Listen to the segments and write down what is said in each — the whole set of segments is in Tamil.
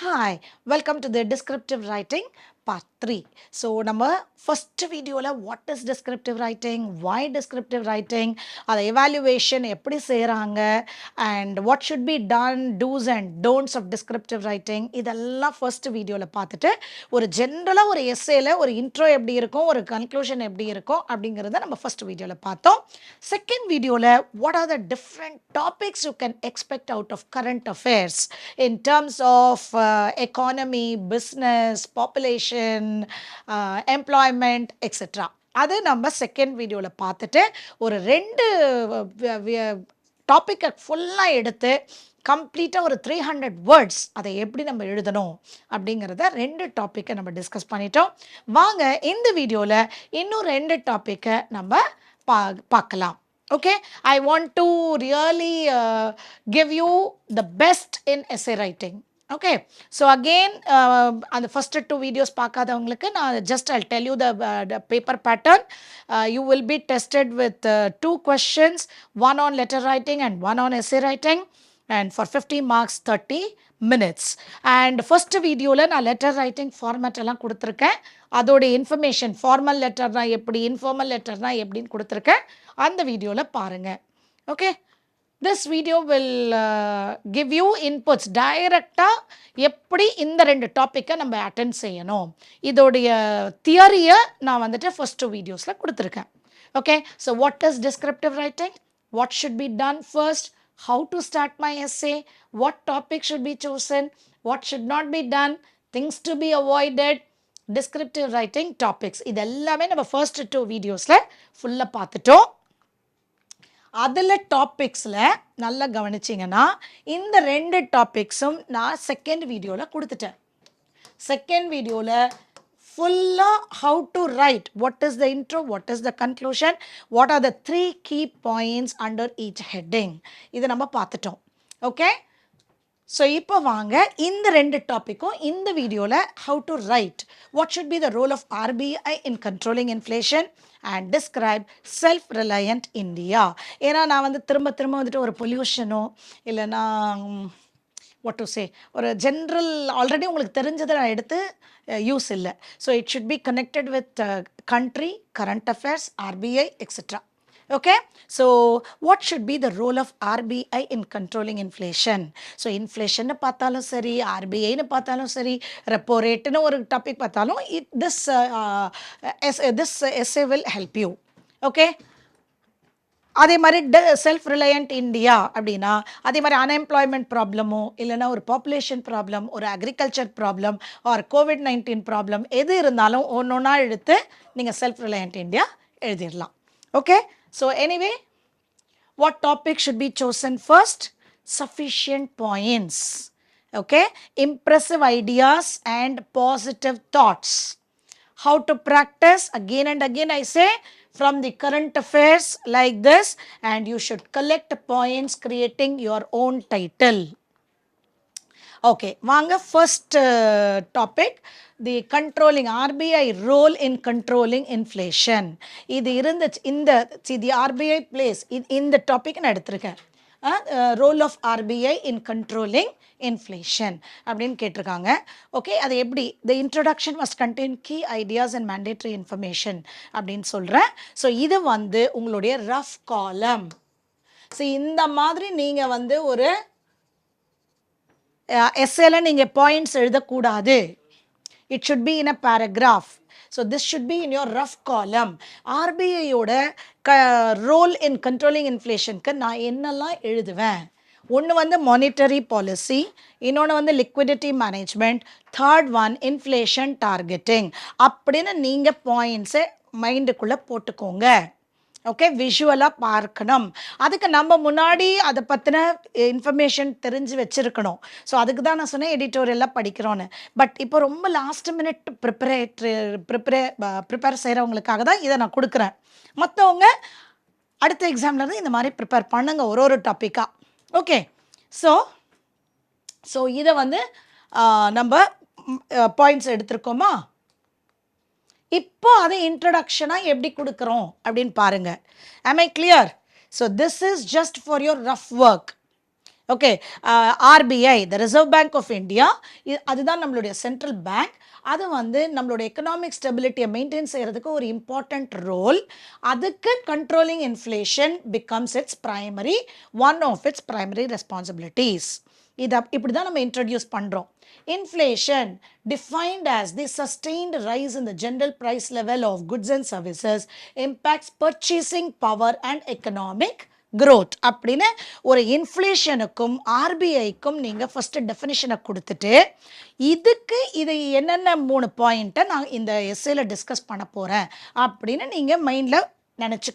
Hi welcome to the descriptive writing part three so நம்ம ஃபஸ்ட்டு வீடியோவில் what is descriptive writing why descriptive writing அதை எவாலுவேஷன் எப்படி செய்கிறாங்க and what should be done dos and don'ts of descriptive writing இதெல்லாம் ஃபர்ஸ்ட் வீடியோவில் பார்த்துட்டு ஒரு ஜென்ரலாக ஒரு எஸ்ஏல ஒரு இன்ட்ரோ எப்படி இருக்கும் ஒரு கன்க்ளூஷன் எப்படி இருக்கும் அப்படிங்கிறத நம்ம ஃபஸ்ட் வீடியோவில் பார்த்தோம். செகண்ட் வீடியோவில் what are the different topics you can expect out of current affairs in terms of economy business population population, uh, employment, etc. அது நம்ம செகண்ட் வீடியோவில் பார்த்துட்டு ஒரு ரெண்டு டாப்பிக்கை ஃபுல்லாக எடுத்து கம்ப்ளீட்டாக ஒரு த்ரீ ஹண்ட்ரட் வேர்ட்ஸ் அதை எப்படி நம்ம எழுதணும் அப்படிங்கிறத ரெண்டு டாப்பிக்கை நம்ம டிஸ்கஸ் பண்ணிட்டோம். வாங்க இந்த வீடியோவில் இன்னும் ரெண்டு டாப்பிக்கை நம்ம பா பார்க்கலாம். Okay? I want to really uh, give you the best in essay writing. Okay so again அந்த ஃபஸ்ட்டு டூ வீடியோஸ் பார்க்காதவங்களுக்கு நான் just I tell you the paper pattern you will be tested with two questions one on letter writing and one on essay writing and for fifty marks thirty minutes and first வீடியோவில் நான் லெட்டர் ரைட்டிங் ஃபார்மேட் எல்லாம் கொடுத்துருக்கேன் அதோடைய இன்ஃபர்மேஷன் ஃபார்மல் லெட்டர்னால் எப்படி இன்ஃபார்மல் லெட்டர்னால் எப்படின்னு கொடுத்துருக்கேன் அந்த வீடியோவில் பாருங்கள் okay this video will give you inputs டைரக்டாக எப்படி இந்த ரெண்டு டாப்பிக்கை நம்ம அட்டன் செய்யணும். இதோடைய தியரியை நான் வந்துட்டு ஃபர்ஸ்ட் டூ வீடியோஸில் கொடுத்துருக்கேன். Okay so what is descriptive writing what should be done first how to start my essay what topic should be chosen what should not be done things to be avoided descriptive writing topics இது எல்லாமே நம்ம ஃபர்ஸ்ட் டூ வீடியோஸில் ஃபுல்லாக பார்த்துட்டோம். அதில் டாபிக்ஸில் நல்லா கவனிச்சிங்கன்னா இந்த ரெண்டு டாபிக்ஸும் நான் செகண்ட் வீடியோவில் கொடுத்துட்டேன். செகண்ட் வீடியோவில் ஃபுல்லாக how to write what is the intro what is the conclusion what are the three key points under each heading இதை நம்ம பார்த்துட்டோம். ஓகே ஸோ இப்போ வாங்க இந்த ரெண்டு டாப்பிக்கும் இந்த வீடியோவில் how to write what should be the role of RBI in controlling inflation and describe self reliant India ஏன்னா நான் வந்து திரும்ப திரும்ப வந்துட்டு ஒரு பொல்யூஷனோ இல்லைன்னா வாட் டு சே ஒரு ஜென்ரல் ஆல்ரெடி உங்களுக்கு தெரிஞ்சதை நான் எடுத்து யூஸ் இல்லை. So it should be connected with country current affairs RBI etcetera okay so what should be the role of RBI in controlling inflation so இன்ஃப்ளேஷன்னு பார்த்தாலும் சரி ஆர்பிஐன்னு பார்த்தாலும் சரி ரெப்போ ரேட்டுன்னு ஒரு டாபிக் பார்த்தாலும் it this is this essay will help you okay அதே மாதிரி ட செல்ஃப் ரிலையண்ட் இந்தியா அப்படின்னா அதே மாதிரி அன்எம்ப்ளாய்மெண்ட் ப்ராப்ளமோ இல்லைன்னா ஒரு பாப்புலேஷன் ப்ராப்ளம் ஒரு agriculture problem or COVID nineteen problem எது இருந்தாலும் ஒன்று ஒன்றா எடுத்து நீங்கள் செல்ஃப் ரிலையண்ட் இந்தியா எழுதிடலாம். Okay So anyway, what topic should be chosen first? Sufficient points. Okay. Impressive ideas and positive thoughts. How to practice? Again and again I say from the current affairs like this and you should collect points creating your own title. Okay வாங்க first topic the controlling RBI role in controlling inflation இது இருந்துச்சு இந்த தி ஆர்பிஐ பிளேஸ் இது இந்த டாபிக் நான் எடுத்திருக்கேன். Role of RBI in controlling inflation அப்படின்னு கேட்டிருக்காங்க. ஓகே அது எப்படி? The introduction must contain key ideas and mandatory information அப்படின்னு சொல்கிறேன் ஸோ இது வந்து உங்களுடைய ரஃப் காலம் ஸோ இந்த மாதிரி நீங்கள் வந்து ஒரு எஸ்ஏல நீங்கள் பாயிண்ட்ஸ் எழுதக்கூடாது. It should be in a paragraph so this should be in your rough column ஆர்பிஐயோட க ரோல் இன் கண்ட்ரோலிங் இன்ஃப்ளேஷனுக்கு நான் என்னெல்லாம் எழுதுவேன்? ஒன்று வந்து மானிட்டரி பாலிசி இன்னொன்று வந்து liquidity management third one inflation targeting அப்படின்னு நீங்கள் பாயிண்ட்ஸை மைண்டுக்குள்ளே போட்டுக்கோங்க. ஓகே விஷுவலாக பார்க்கணும். அதுக்கு நம்ம முன்னாடி அதை பற்றின இன்ஃபர்மேஷன் தெரிஞ்சு வச்சுருக்கணும். ஸோ அதுக்கு தான் நான் சொன்னேன் எடிட்டோரியலாக படிக்கிறோன்னு. பட் இப்போ ரொம்ப last minute preparatory prepare prepare செய்கிறவங்களுக்காக தான் இதை நான் கொடுக்குறேன். மற்றவங்க அடுத்த எக்ஸாம்லேருந்து இந்த மாதிரி ப்ரிப்பேர் பண்ணுங்க ஒரு ஒரு டாப்பிக்காக ஓகே ஸோ ஸோ இதை வந்து நம்ம பாயிண்ட்ஸ் எடுத்திருக்கோமா? இப்போ அதை இன்ட்ரடக்ஷனாக எப்படி கொடுக்குறோம் அப்படின்னு பாருங்கள் am I clear so this is just for your rough work okay RBI the Reserve Bank of India அதுதான் நம்மளுடைய சென்ட்ரல் பேங்க் அது வந்து நம்மளோட எக்கனாமிக் ஸ்டெபிலிட்டியை மெயின்டைன் செய்கிறதுக்கு ஒரு இம்பார்ட்டண்ட் ரோல் அதுக்கு controlling inflation becomes its primary one of its primary responsibilities இதை இப்படி தான் நம்ம இன்ட்ரடியூஸ் பண்ணுறோம் inflation defined as the sustained rise in the general price level of goods and services impacts purchasing power and economic growth அப்படின்னு ஒரு இன்ஃப்ளேஷனுக்கும் ஆர்பிஐக்கும் நீங்கள் ஃபஸ்ட்டு டெஃபினிஷனை கொடுத்துட்டு இதுக்கு இது என்னென்ன மூணு பாயிண்ட்டை நான் இந்த எஸ்ஏல டிஸ்கஸ் பண்ண போகிறேன் அப்படின்னு நீங்கள் மைண்டில் நினச்சி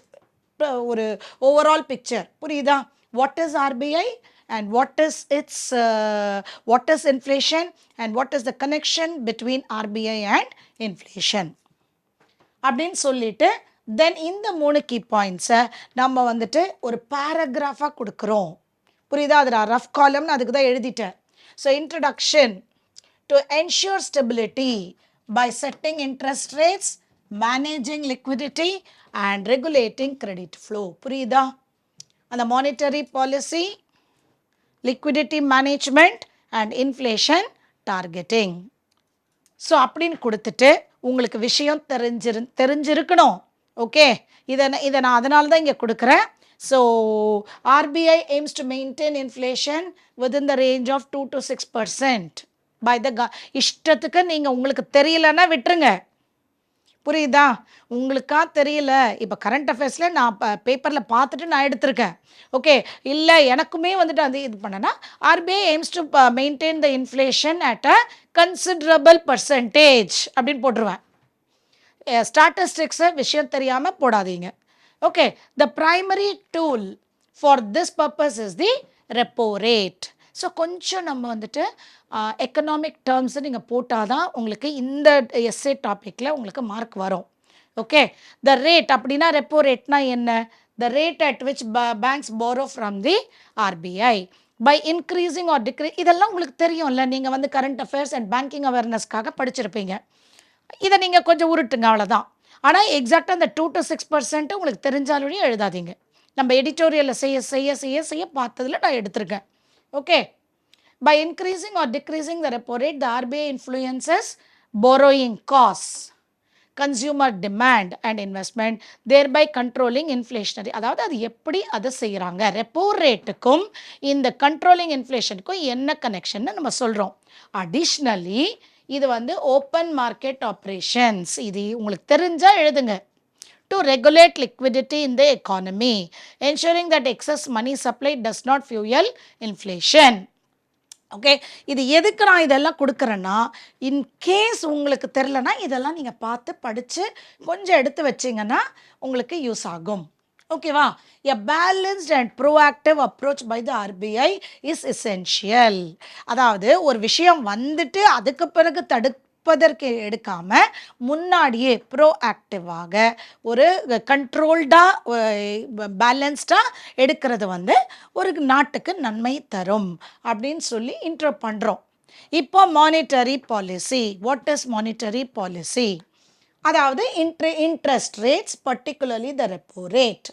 ஒரு ஓவரால் பிக்சர் புரியுதா? What is RBI and what is its uh, what is inflation and what is the connection between RBI and inflation? அப்படின்னு சொல்லிட்டு தென் இந்த மூணு கீ பாயிண்ட்ஸை நம்ம வந்துட்டு ஒரு பேராகிராஃபாக கொடுக்குறோம். புரியுதா? அது நான் ரஃப் காலம்னு அதுக்கு தான் எழுதிட்டேன். So introduction to ensure stability by setting interest rates managing liquidity and regulating credit flow புரியுதா? அந்த monetary policy liquidity management and inflation targeting so அப்படின்னு கொடுத்துட்டு உங்களுக்கு விஷயம் தெரிஞ்சிரு தெரிஞ்சிருக்கணும். ஓகே இதை இதை நான் அதனால தான் இங்கே கொடுக்குறேன். So RBI aims to maintain inflation within the range of two to six percent by the க இஷ்டத்துக்கு நீங்கள் உங்களுக்கு தெரியலன்னா விட்டுருங்க. புரியுதா? உங்களுக்கா தெரியல. இப்போ கரண்ட் அஃபேர்ஸில் நான் பேப்பரில் பார்த்துட்டு நான் எடுத்திருக்கேன். ஓகே இல்லை எனக்குமே வந்துட்டு அது இது பண்ணனா RBI aims to maintain the inflation at a considerable percentage அப்படின்னு போட்டுருவேன். ஸ்டாட்டிஸ்டிக்ஸை விஷயம் தெரியாமல் போடாதீங்க. Okay the primary tool for this purpose is the repo rate so கொஞ்சம் நம்ம வந்துட்டு எக்கனாமிக் டேர்ம்ஸை நீங்கள் போட்டால் தான் உங்களுக்கு இந்த எஸ்ஏ டாப்பிக்கில் உங்களுக்கு மார்க் வரும். ஓகே த ரேட் அப்படின்னா ரெப்போ ரேட்னா என்ன? The rate at which banks borrow from the RBI by increasing or decree இதெல்லாம் உங்களுக்கு தெரியும்ல நீங்கள் வந்து கரண்ட் அஃபேர்ஸ் அண்ட் பேங்கிங் அவேர்னஸ்க்காக படிச்சிருப்பீங்க. இதை நீங்கள் கொஞ்சம் உருட்டுங்க அவ்வளோதான் ஆனால் எக்ஸாக்டாக அந்த டூ டு சிக்ஸ் பர்சன்ட்டு உங்களுக்கு தெரிஞ்சாலும் எழுதாதீங்க. நம்ம எடிட்டோரியலில் செய்ய செய்ய செய்ய செய்ய பார்த்ததில் நான் எடுத்திருக்கேன். Okay by increasing or decreasing the repo rate the RBI influences borrowing costs consumer demand and investment thereby controlling inflationary அதாவது அது எப்படி அதை செய்கிறாங்க ரெப்போ ரேட்டுக்கும் இந்த கண்ட்ரோலிங் இன்ஃப்ளேஷனுக்கும் என்ன கனெக்ஷன் நம்ம சொல்கிறோம் அடிஷ்னலி இது வந்து ஓப்பன் மார்க்கெட் ஆப்ரேஷன்ஸ் இது உங்களுக்கு தெரிஞ்சால் எழுதுங்க. To regulate liquidity in the economy ensuring that excess money supply does not fuel inflation. Okay இது எதுக்கு நான் இதெல்லாம் கொடுக்குறேன்னா இன்கேஸ் உங்களுக்கு தெரிலனா இதெல்லாம் நீங்கள் பார்த்து படித்து கொஞ்சம் எடுத்து வச்சிங்கன்னா உங்களுக்கு யூஸ் ஆகும். ஓகேவா a balanced and proactive approach by the RBI is essential அதாவது ஒரு விஷயம் வந்துட்டு அதுக்கு பிறகு தடுப்பதற்கு எடுக்காம முன்னாடியே ப்ரோ ஆக்டிவாக ஒரு கண்ட்ரோல்டாக பேலன்ஸ்டாக எடுக்கிறது வந்து ஒரு நாட்டுக்கு நன்மை தரும் அப்படின்னு சொல்லி இன்ட்ரோ பண்ணுறோம் இப்போ monetary policy what is monetary policy அதாவது inter interest rates particularly the repo rate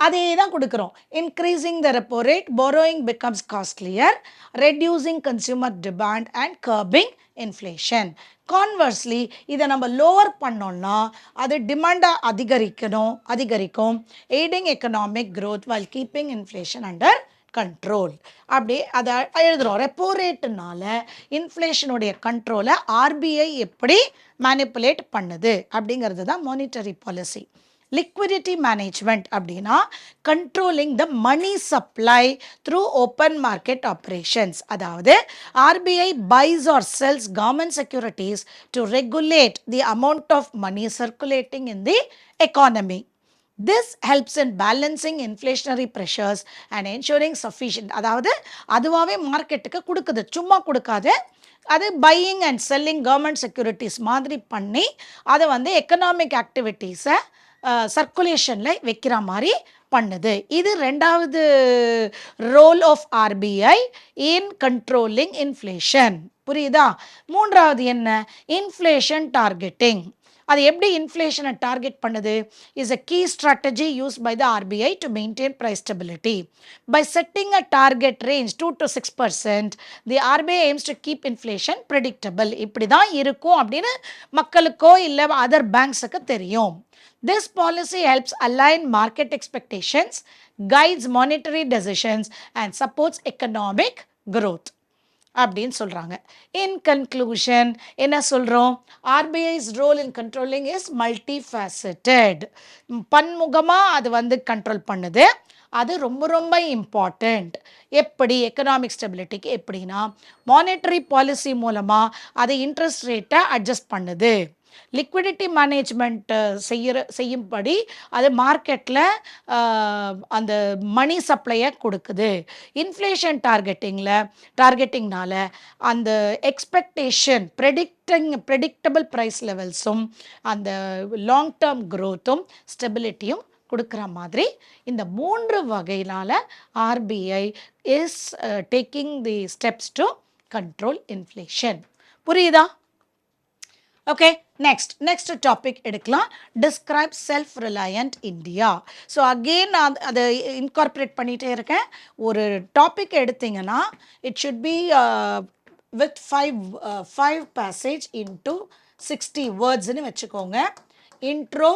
அதே தான் கொடுக்குறோம். Increasing the repo rate borrowing becomes costlier reducing consumer demand and curbing inflation conversely இதை நம்ம லோவர் பண்ணோம்னா அது டிமாண்டை அதிகரிக்கணும் அதிகரிக்கும் aiding economic growth while keeping inflation under control அப்படி அதை எழுதுகிறோம் ரெப்போ ரேட்டுனால இன்ஃப்ளேஷனுடைய கண்ட்ரோலை ஆர்பிஐ எப்படி மேனிப்புலேட் பண்ணுது? அப்படிங்கிறது தான் மானிட்டரி பாலிசி லிக்விடிட்டி மேனேஜ்மெண்ட் அப்படின்னா controlling the money supply through open market operations அதாவது RBI buys or sells government securities to regulate the amount of money circulating in the economy this helps in balancing inflationary pressures and ensuring sufficient அதாவது அதுவாகவே மார்க்கெட்டுக்கு கொடுக்குது. சும்மா கொடுக்காது. அது buying and selling government securities மாதிரி பண்ணி அதை வந்து எக்கனாமிக் ஆக்டிவிட்டீஸை சர்க்குலேஷனில் வைக்கிற மாதிரி பண்ணுது. இது ரெண்டாவது role of RBI in controlling inflation புரியுதா? மூன்றாவது என்ன? இன்ஃப்ளேஷன் டார்கெட்டிங் அது எப்படி இன்ஃப்ளேஷனை டார்கெட் பண்ணுது is a key strategy use by the RBI to maintain price stability by setting a target range two to six percent the RBI aims to keep inflation predictable இப்படி தான் இருக்கும் அப்படின்னு மக்களுக்கோ இல்லை அதர் பேங்க்ஸுக்கு தெரியும் this policy helps align market expectations guides monetary decisions and supports economic growth. அப்படின்னு சொல்கிறாங்க இன் கன்க்ளூஷன் என்ன சொல்கிறோம் RBI's role in controlling is multifaceted பன்முகமாக அது வந்து கண்ட்ரோல் பண்ணுது. அது ரொம்ப ரொம்ப இம்பார்ட்டண்ட் எப்படி? எக்கனாமிக் ஸ்டெபிலிட்டிக்கு எப்படின்னா மானிட்டரி பாலிசி மூலமாக அது இன்ட்ரெஸ்ட் ரேட்டை அட்ஜஸ்ட் பண்ணுது. லிக்விடிட்டி மேனேஜ்மெண்ட் செய்கிற செய்யும்படி அது மார்க்கெட்டில் அந்த மணி சப்ளையை கொடுக்குது. இன்ஃப்ளேஷன் டார்கெட்டிங்கில் டார்கெட்டிங்னால அந்த எக்ஸ்பெக்டேஷன் ப்ரெடிக்டிங் ப்ரெடிக்டபிள் ப்ரைஸ் லெவல்ஸும் அந்த லாங் டேர்ம் க்ரோத்தும் ஸ்டெபிலிட்டியும் கொடுக்குற மாதிரி இந்த மூன்று வகையினால் RBI is taking the steps to control inflation புரியுதா? ஓகே நெக்ஸ்ட் நெக்ஸ்ட் டாபிக் எடுக்கலாம். Describe self reliant India so again நான் அதை இன்கார்பரேட் பண்ணிகிட்டே இருக்கேன். ஒரு டாபிக் எடுத்தீங்கன்னா it should be with five five passage into sixty வேர்ட்ஸ்னு வச்சுக்கோங்க. Intro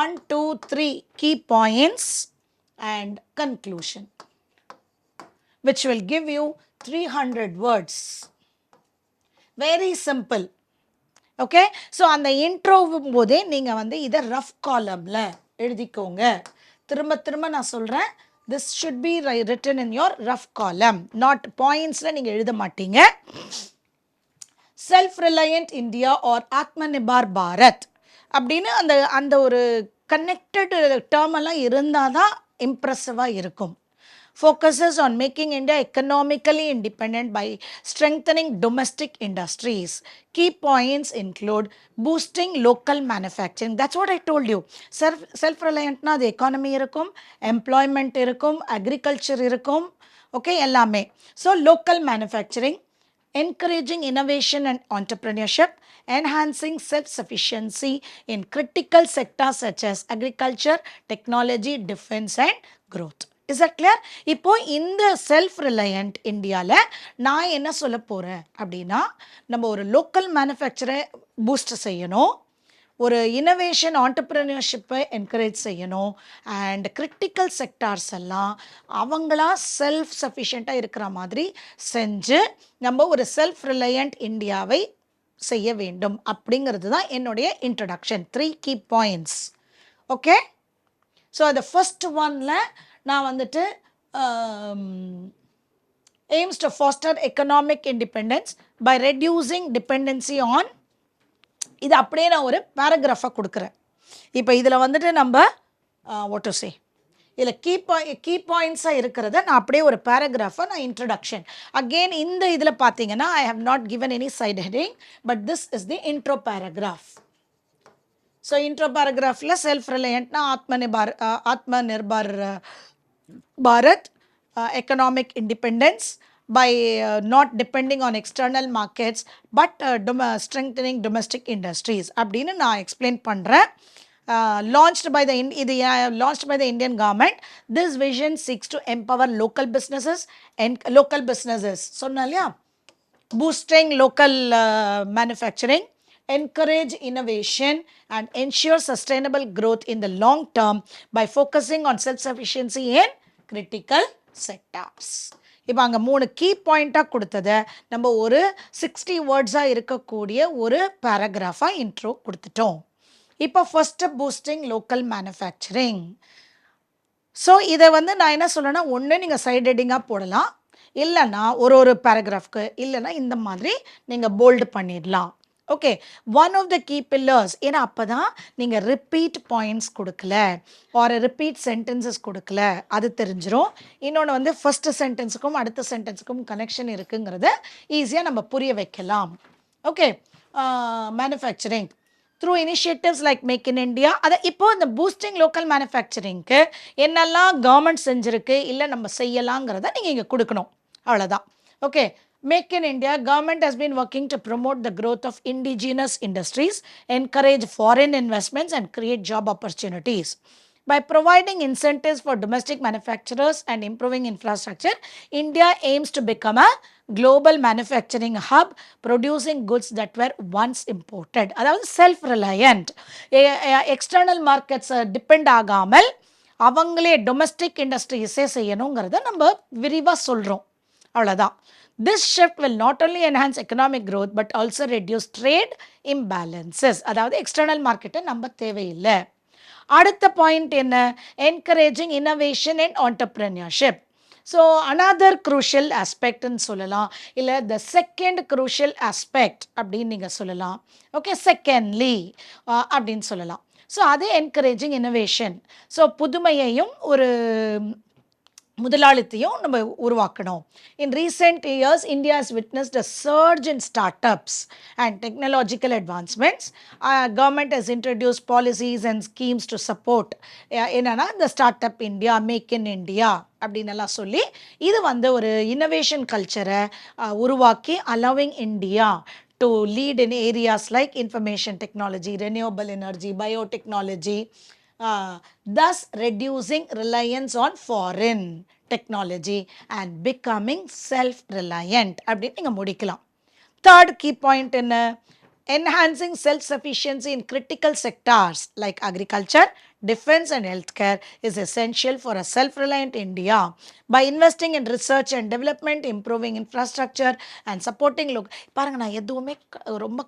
one two three key points and conclusion with will give you three hundred words very simple okay so அந்த இன்ட்ரோவும் போதே நீங்கள் வந்து இதை ரஃப் காலமில் எழுதிக்கோங்க. திரும்ப திரும்ப நான் சொல்கிறேன் this should be written in your rough column not பாயிண்ட்ஸில் நீங்கள் எழுத மாட்டீங்க. Self reliant India or Atmanirbhar Bharat அப்படின்னு அந்த அந்த ஒரு கனெக்டட் டேர்மெல்லாம் இருந்தால் தான் இம்ப்ரெசிவாக இருக்கும். focuses on making India economically independent by strengthening domestic industries. Key points include boosting local manufacturing. That's what I told you. Self-reliant na the economy irukum, employment irukum, agriculture irukum, okay, ellame. So, local manufacturing encouraging innovation and entrepreneurship, enhancing self-sufficiency in critical sectors such as agriculture, technology, defense and growth. Is at clear இப்போ இந்த செல்ஃப் ரிலையண்ட் இந்தியாவில் நான் என்ன சொல்ல போகிறேன் அப்படின்னா நம்ம ஒரு லோக்கல் மேனுஃபேக்சரை பூஸ்ட் செய்யணும். ஒரு இனோவேஷன் ஆண்டர்பிரினர்ஷிப்பை என்கரேஜ் செய்யணும். அண்ட் கிரிட்டிக்கல் செக்டார்ஸ் எல்லாம் அவங்களா செல்ஃப் சஃபிஷியண்ட்டாக இருக்கிற மாதிரி செஞ்சு நம்ம ஒரு செல்ஃப் ரிலையண்ட் இந்தியாவை செய்ய வேண்டும் அப்படிங்கிறது தான் என்னுடைய introduction three key points okay so அந்த ஃபஸ்ட் ஒனில் நான் வந்துட்டு aims to foster economic independence by reducing dependency on இது அப்படியே நான் ஒரு பேராகிராஃபாக கொடுக்குறேன். இப்போ இதில் வந்துட்டு நம்ம வாட் டு சே இதில் கீ பாய் கீ பாயிண்ட்ஸாக இருக்கிறத நான் அப்படியே ஒரு பேராகிராஃபாக நான் இன்ட்ரடக்ஷன் அகெயின் இந்த இதில் பார்த்தீங்கன்னா I have not given any side heading but this is the intro paragraph so intro பேராகிராஃபில் self ரிலையண்ட்னா Atmanirbhar Atma Nirbhar Bharat economic independence by uh, not depending on external markets but uh, dom- strengthening domestic industries அப்படின்னு நான் எக்ஸ்பிளைன் பண்ணுறேன் launched by the In- இது uh, launched by the Indian government this vision seeks to empower local businesses and local businesses சொன்னேன் இல்லையா boosting local uh, manufacturing encourage innovation and ensure sustainable growth in the long term by focusing on self-sufficiency in critical setups இப்போ அங்கே மூணு கீ பாயிண்ட்டாக கொடுத்ததை நம்ம ஒரு சிக்ஸ்டி வேர்ட்ஸாக இருக்கக்கூடிய ஒரு பேராகிராஃபாக இன்ட்ரோ கொடுத்துட்டோம். இப்போ first boosting local manufacturing so இதை வந்து நான் என்ன சொல்லணும்னா ஒன்று நீங்கள் சைட் ஹெட்டிங்காக போடலாம். இல்லைன்னா ஒரு ஒரு பேராகிராஃப்க்கு இல்லைன்னா இந்த மாதிரி நீங்கள் போல்டு பண்ணிடலாம். Okay one of the key pillars ஏன்னா அப்போ தான் நீங்கள் ரிப்பீட் பாயிண்ட்ஸ் கொடுக்கல ஒரு ரிப்பீட் சென்டென்சஸ் கொடுக்கல அது தெரிஞ்சிடும் இன்னொன்று வந்து ஃபஸ்ட்டு சென்டென்ஸுக்கும் அடுத்த சென்டென்ஸுக்கும் கனெக்ஷன் இருக்குங்கிறத ஈஸியாக நம்ம புரிய வைக்கலாம். Okay manufacturing through initiatives like make in India அதை இப்போது இந்த பூஸ்டிங் லோக்கல் மேனுஃபேக்சரிங்க்கு என்னெல்லாம் கவர்மெண்ட் செஞ்சுருக்கு இல்லை நம்ம செய்யலாங்கிறத நீங்கள் இங்கே கொடுக்கணும். அவ்வளோதான் okay Make in India, government has been working to promote the growth of indigenous industries, encourage foreign investments and create job opportunities. By providing incentives for domestic manufacturers and improving infrastructure, India aims to become a global manufacturing hub, producing goods that were once imported. அதாவது செல்ஃப் ரிலையண்ட் எக்ஸ்டர்னல் மார்க்கெட்ஸை டிபெண்ட் ஆகாமல் அவங்களே டொமஸ்டிக் இண்டஸ்ட்ரீஸே செய்யணுங்கிறத நம்ம விரிவாக சொல்கிறோம் அவ்வளோதான் this shift will not only enhance economic growth but also reduce trade imbalances அதாவது எக்ஸ்டர்னல் மார்க்கெட்டை நம்ம தேவையில்லை. அடுத்த பாயிண்ட் என்ன? Encouraging innovation and entrepreneurship so another crucial ஆஸ்பெக்ட்னு சொல்லலாம். இல்லை த செகண்ட் க்ரூஷியல் ஆஸ்பெக்ட் அப்படின்னு நீங்கள் சொல்லலாம். ஓகே செகண்ட்லி அப்படின்னு சொல்லலாம். ஸோ அது என்கரேஜிங் இன்னோவேஷன் ஸோ புதுமையையும் ஒரு முதலாளித்தையும் நம்ம உருவாக்கணும். In recent years India witness witnessed a surge in startups and technological advancements government has introduce policies and schemes to support என்னென்னா இந்த startup India make in India அப்படின்னு எல்லாம் சொல்லி இது வந்து ஒரு இன்னோவேஷன் கல்ச்சரை உருவாக்கி allowing India to lead in areas like information technology renewable energy biotechnology thus reducing reliance on foreign technology and becoming self-reliant அப்படின்னு நீங்கள் முடிக்கலாம் தேர்ட் கீ பாயிண்ட் என்ன enhancing self-sufficiency in critical sectors like agriculture, defense and healthcare is essential for a self-reliant India. By investing in research and development, improving infrastructure and supporting local... பாருங்க நான் எதுவுமே க- ரொம்ப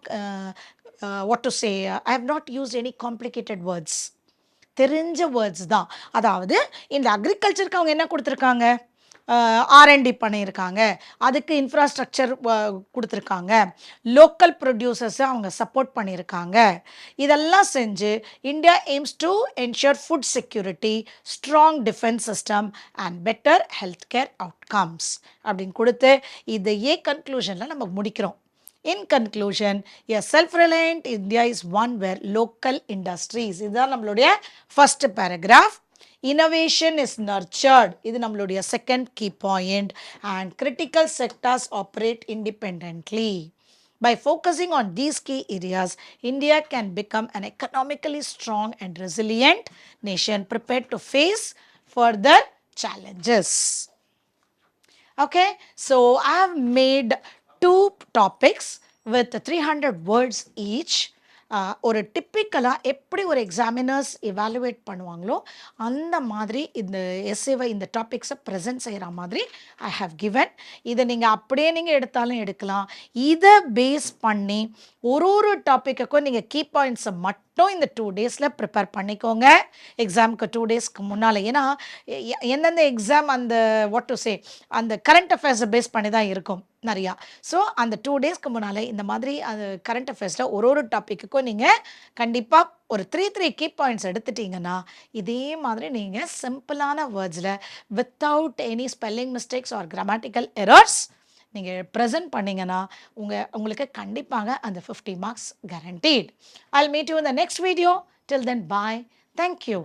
what to say I have not used any complicated words. தெரிஞ்ச வேர்ட்ஸ் தான். அதாவது இந்த அக்ரிகல்ச்சருக்கு அவங்க என்ன கொடுத்துருக்காங்க? ஆர்என்டி பண்ணியிருக்காங்க. அதுக்கு இன்ஃப்ராஸ்ட்ரக்சர் கொடுத்துருக்காங்க. லோக்கல் ப்ரொடியூசர்ஸை அவங்க சப்போர்ட் பண்ணியிருக்காங்க. இதெல்லாம் செஞ்சு India aims to ensure food security strong defence system and better health care outcomes அப்படின்னு கொடுத்து இதையே கன்க்ளூஷனில் நம்ம முடிக்கிறோம். In conclusion, a self-reliant India is one where local industries, இதுதான் நம்மளுடைய first paragraph. Innovation is nurtured, இது நம்மளுடைய second key point. And critical sectors operate independently. By focusing on these key areas, India can become an economically strong and resilient nation prepared to face further challenges. Okay, so I have made two topics with 300 words each. ஆஹ் ஒரு டிப்பிக்கலாக எப்படி ஒரு எக்ஸாமினர்ஸ் இவாலுவேட் பண்ணுவாங்களோ அந்த மாதிரி இந்த எஸ்ஏவை இந்த டாபிக்ஸை ப்ரெசென்ட் செய்கிற மாதிரி ஐ ஹவ் கிவன் இதை நீங்கள் அப்படியே நீங்கள் எடுத்தாலும் எடுக்கலாம் இதை பேஸ் பண்ணி ஒரு ஒரு டாப்பிக்குக்கும் நீங்கள் கீ பாயிண்ட்ஸை மட்டும் இந்த டூ டேஸில் ப்ரிப்பேர் பண்ணிக்கோங்க. எக்ஸாமுக்கு டூ டேஸ்க்கு முன்னால். ஏன்னா எ- எந்தெந்த எக்ஸாம் அந்த வாட் டு சே அந்த கரண்ட் அஃபேர்ஸை பேஸ் பண்ணி தான் இருக்கும் நிறையா. ஸோ அந்த டூ டேஸ்க்கு முன்னால் இந்த மாதிரி அந்த கரண்ட் அஃபேர்ஸில் ஒரு ஒரு டாப்பிக்குக்கும் நீங்கள் கண்டிப்பாக ஒரு த்ரீ த்ரீ கீ பாயிண்ட்ஸ் எடுத்துட்டீங்கன்னா இதே மாதிரி நீங்கள் சிம்பிளான வேர்ட்ஸில் without any spelling mistakes or grammatical errors நீங்கள் ப்ரெசென்ட் பண்ணிங்கன்னா உங்கள் உங்களுக்கு கண்டிப்பாக அந்த fifty marks guaranteed I meet you இந்த next video till then bye thank you